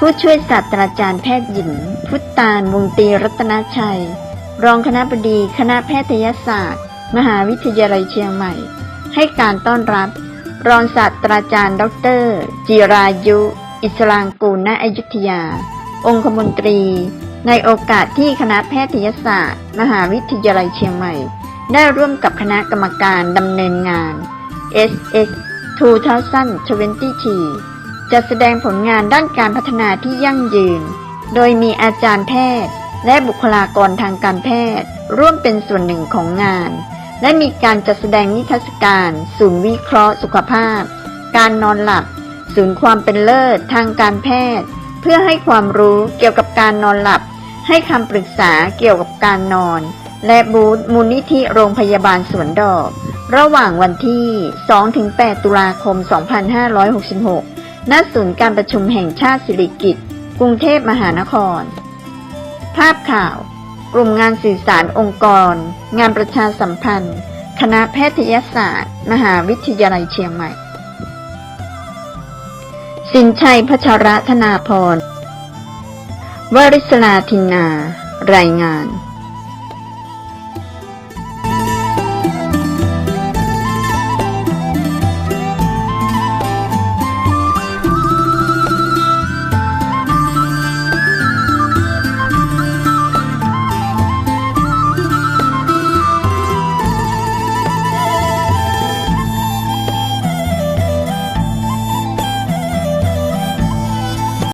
ผู้ช่วยศาสตราจารย์แพทย์หญิง พุทธานวงตีรัตนชัย รองคณะบดีคณะแพทยศาสตร์ มหาวิทยาลัยเชียงใหม่ ให้การต้อนรับ รองศาสตราจารย์ ดร จิรายุ อิสรางกูลณอยุธยา องคมนตรี ในโอกาสที่คณะแพทยศาสตร์ มหาวิทยาลัยเชียงใหม่ ได้ร่วมกับคณะกรรมการดำเนินงาน SS 2020 จะแสดงผลงานด้านการพัฒนาที่ยั่งยืน โดยมีอาจารย์แพทย์ และบุคลากรทางการแพทย์ ร่วมเป็นส่วนหนึ่งของงาน และมีการจัดแสดงนิทรรศการศูนย์วิเคราะห์สุขภาพ การนอนหลับ ศูนย์ความเป็นเลิศทางการแพทย์ เพื่อให้ความรู้เกี่ยวกับการนอนหลับ ให้คำปรึกษาเกี่ยวกับการนอน และบูธมูลนิธิโรงพยาบาลสวนดอก ระหว่างวันที่ 2-8 ตุลาคม 2566 ณศูนย์การประชุมแห่งชาติสิริกิติ์กรุงเทพมหานคร ภาพข่าว กลุ่มงานสื่อสารองค์กร งานประชาสัมพันธ์ คณะแพทยศาสตร์ มหาวิทยาลัยเชียงใหม่ สินชัยพัชรธนาพรวริศลาทินนา รายงาน